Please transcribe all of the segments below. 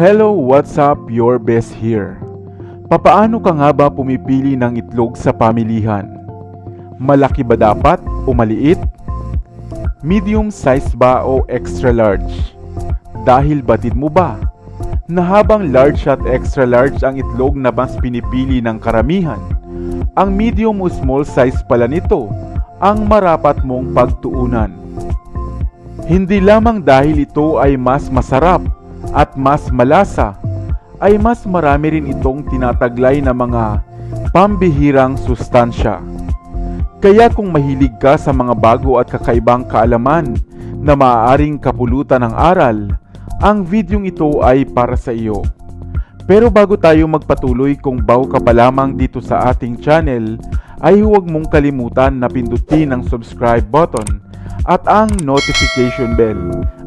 Hello, what's up? Your best here. Papaano ka nga ba pumipili ng itlog sa pamilihan? Malaki ba dapat o maliit? Medium size ba o extra large? Dahil batid mo ba na habang large at extra large ang itlog na mas pinipili ng karamihan, ang medium o small size pala nito ang marapat mong pagtuunan. Hindi lamang dahil ito ay mas masarap at mas malasa, ay mas marami rin itong tinataglay na mga pambihirang sustansya. Kaya kung mahilig ka sa mga bago at kakaibang kaalaman na maaaring kapulutan ng aral, ang videong ito ay para sa iyo. Pero bago tayo magpatuloy kung bago ka pa lamang dito sa ating channel, ay huwag mong kalimutan na pindutin ang subscribe button at ang notification bell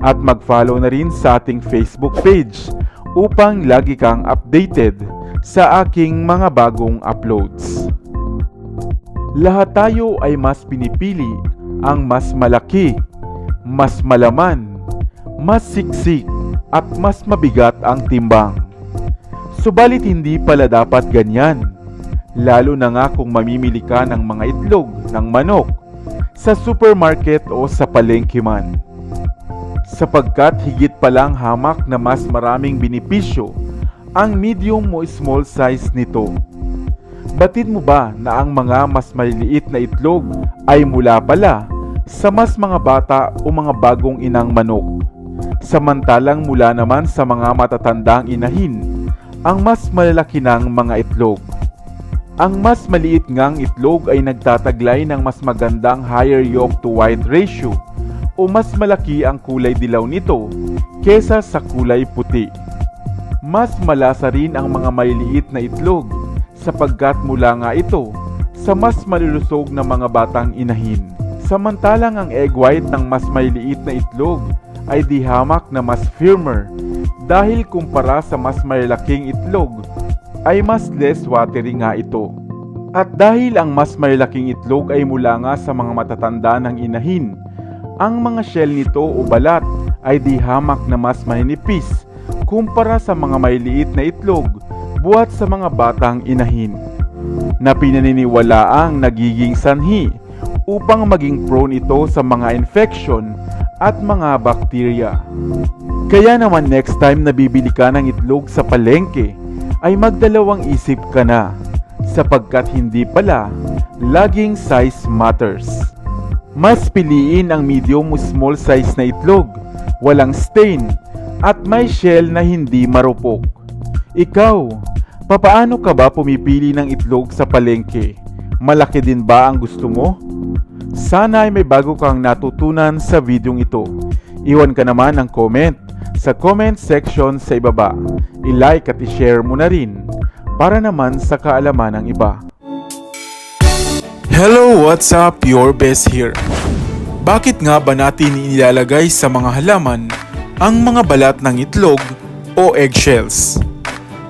at mag-follow na rin sa ating Facebook page upang lagi kang updated sa aking mga bagong uploads. Lahat tayo ay mas pinipili ang mas malaki, mas malaman, mas siksik at mas mabigat ang timbang. Subalit hindi pala dapat ganyan. Lalo na nga kung mamimili ka ng mga itlog ng manok sa supermarket o sa palengke man. Sapagkat higit palang hamak na mas maraming benepisyo ang medium o small size nito. Batid mo ba na ang mga mas maliliit na itlog ay mula pala sa mas mga bata o mga bagong inang manok? Samantalang mula naman sa mga matatandang inahin ang mas malalaki ng mga itlog. Ang mas maliit ngang itlog ay nagtataglay ng mas magandang higher yolk to white ratio o mas malaki ang kulay dilaw nito kesa sa kulay puti. Mas malasa rin ang mga maliliit na itlog sapagkat mula nga ito sa mas malulusog na mga batang inahin. Samantalang ang egg white ng mas maliliit na itlog ay di hamak na mas firmer dahil kumpara sa mas malalaking itlog ay mas less watery nga ito. At dahil ang mas malalaking itlog ay mula nga sa mga matatanda ng inahin, ang mga shell nito o balat ay di hamak na mas maninipis kumpara sa mga maliliit na itlog buhat sa mga batang inahin na pinaniniwalaang nagiging sanhi upang maging prone ito sa mga infection at mga bakterya. Kaya naman next time na bibili ka ng itlog sa palengke, ay magdalawang isip ka na sapagkat hindi pala laging size matters. Mas piliin ang medium o small size na itlog, walang stain at may shell na hindi marupok. Ikaw, papaano ka ba pumipili ng itlog sa palengke? Malaki din ba ang gusto mo? Sana ay may bago kang natutunan sa videong ito. Iwan ka naman ng comment sa comment section sa ibaba. I-like at i-share mo na rin para naman sa kaalaman ng iba. Hello, what's up? Your best here. Bakit nga ba natin inilalagay sa mga halaman ang mga balat ng itlog o eggshells?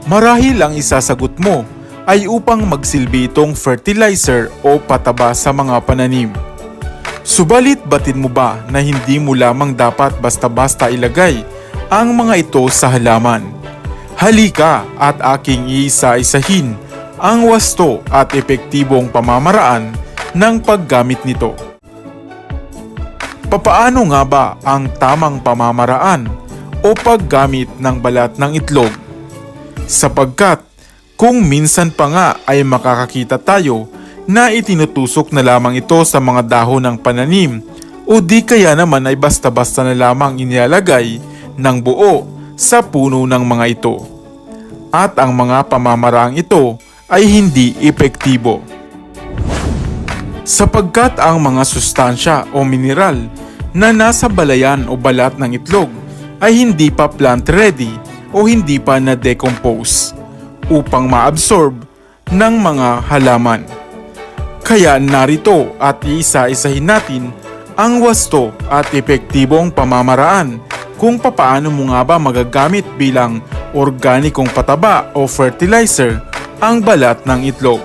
Marahil ang isasagot mo ay upang magsilbi itong fertilizer o pataba sa mga pananim. Subalit batid mo ba na hindi mo lamang dapat basta-basta ilagay ang mga ito sa halaman. Halika at aking iisa-isahin ang wasto at epektibong pamamaraan ng paggamit nito. Papaano nga ba ang tamang pamamaraan o paggamit ng balat ng itlog? Sapagkat kung minsan pa nga ay makakakita tayo na itinutusok na lamang ito sa mga dahon ng pananim o di kaya naman ay basta-basta na lamang inilalagay ng buo sa puno ng mga ito. At ang mga pamamaraang ito ay hindi epektibo. Sapagkat ang mga sustansya o mineral na nasa balayan o balat ng itlog ay hindi pa plant ready o hindi pa na-decompose upang maabsorb ng mga halaman. Kaya narito at iisa-isahin natin ang wasto at epektibong pamamaraan kung papaano mo nga ba magagamit bilang organikong pataba o fertilizer ang balat ng itlog.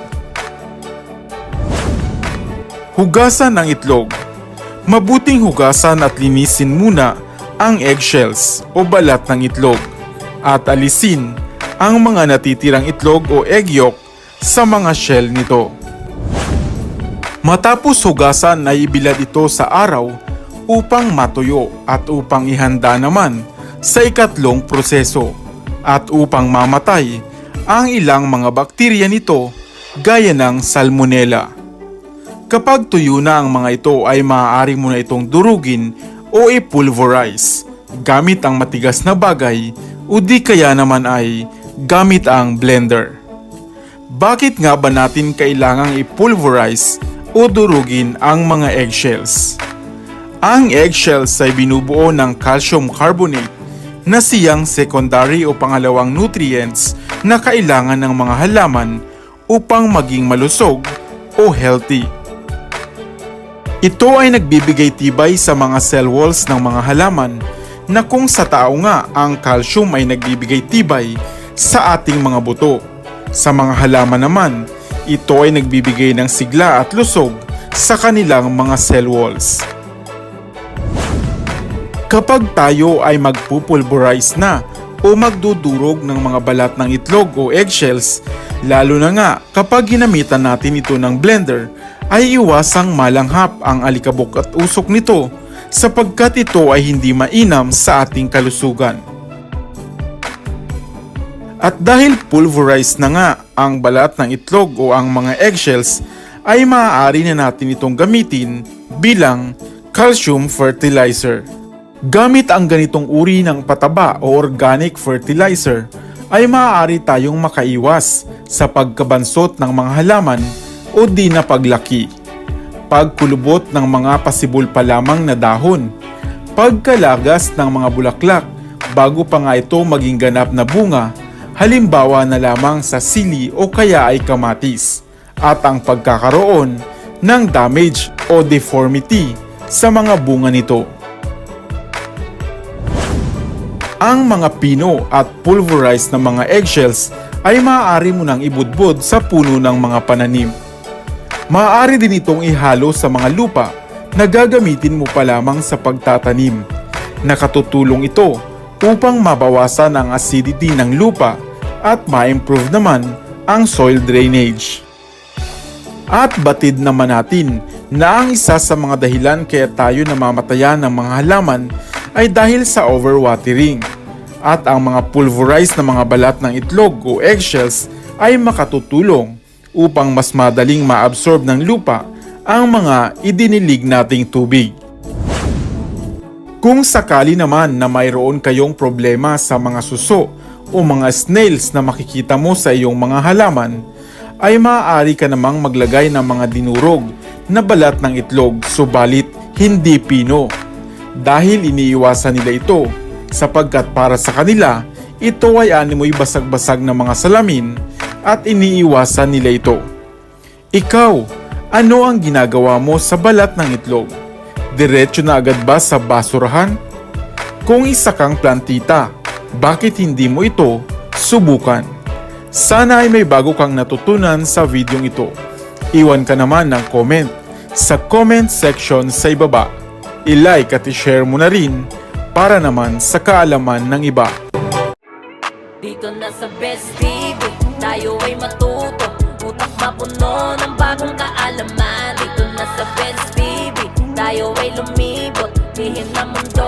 Hugasan ng itlog. Mabuting hugasan at linisin muna ang eggshells o balat ng itlog at alisin ang mga natitirang itlog o egg yolk sa mga shell nito. Matapos hugasan ay ibilad ito sa araw upang matuyo at upang ihanda naman sa ikatlong proseso at upang mamatay ang ilang mga bakterya nito gaya ng salmonella. Kapag tuyo na ang mga ito ay maaari mo na itong durugin o i-pulverize gamit ang matigas na bagay o di kaya naman ay gamit ang blender. Bakit nga ba natin kailangang i-pulverize o durugin ang mga eggshells? Ang eggshells ay binubuo ng calcium carbonate na siyang secondary o pangalawang nutrients na kailangan ng mga halaman upang maging malusog o healthy. Ito ay nagbibigay tibay sa mga cell walls ng mga halaman na kung sa tao nga ang calcium ay nagbibigay tibay sa ating mga buto. Sa mga halaman naman, ito ay nagbibigay ng sigla at lusog sa kanilang mga cell walls. Kapag tayo ay magpupulverize na o magdudurog ng mga balat ng itlog o eggshells, lalo na nga kapag ginamitan natin ito ng blender, ay iwasang malanghap ang alikabok at usok nito sapagkat ito ay hindi mainam sa ating kalusugan. At dahil pulverized na nga ang balat ng itlog o ang mga eggshells, ay maaari na natin itong gamitin bilang calcium fertilizer. Gamit ang ganitong uri ng pataba o organic fertilizer, ay maaari tayong makaiwas sa pagkabansot ng mga halaman o di na paglaki. Pagkulubot ng mga pasibol pa lamang na dahon, pagkalagas ng mga bulaklak bago pa nga ito maging ganap na bunga, halimbawa na lamang sa sili o kaya ay kamatis, at ang pagkakaroon ng damage o deformity sa mga bunga nito. Ang mga pino at pulverized na mga eggshells ay maaari mo nang ibudbud sa puno ng mga pananim. Maaari din itong ihalo sa mga lupa na gagamitin mo pa lamang sa pagtatanim. Nakatutulong ito upang mabawasan ang acidity ng lupa at ma-improve naman ang soil drainage. At batid naman natin na ang isa sa mga dahilan kaya tayo namamatayan ng mga halaman ay dahil sa overwatering. At ang mga pulverized na mga balat ng itlog o eggshells ay makatutulong upang mas madaling maabsorb ng lupa ang mga idinilig nating tubig. Kung sakali naman na mayroon kayong problema sa mga suso o mga snails na makikita mo sa iyong mga halaman, ay maaari ka namang maglagay ng mga dinurog na balat ng itlog subalit hindi pino. Dahil iniiwasan nila ito sapagkat para sa kanila ito ay animoy basag-basag ng mga salamin at iniiwasan nila ito. Ikaw, ano ang ginagawa mo sa balat ng itlog? Diretso na agad ba sa basurahan? Kung isa kang plantita, bakit hindi mo ito subukan? Sana ay may bago kang natutunan sa videong ito. Iwan ka naman ng comment sa comment section sa ibaba. I-like at i-share mo na rin para naman sa kaalaman ng iba. Dito na sa Best TV, tayo ay matuto. Utak mapuno ng bagong kaalaman? Dito na sa Best TV, tayo ay lumibot. Lihim na mundo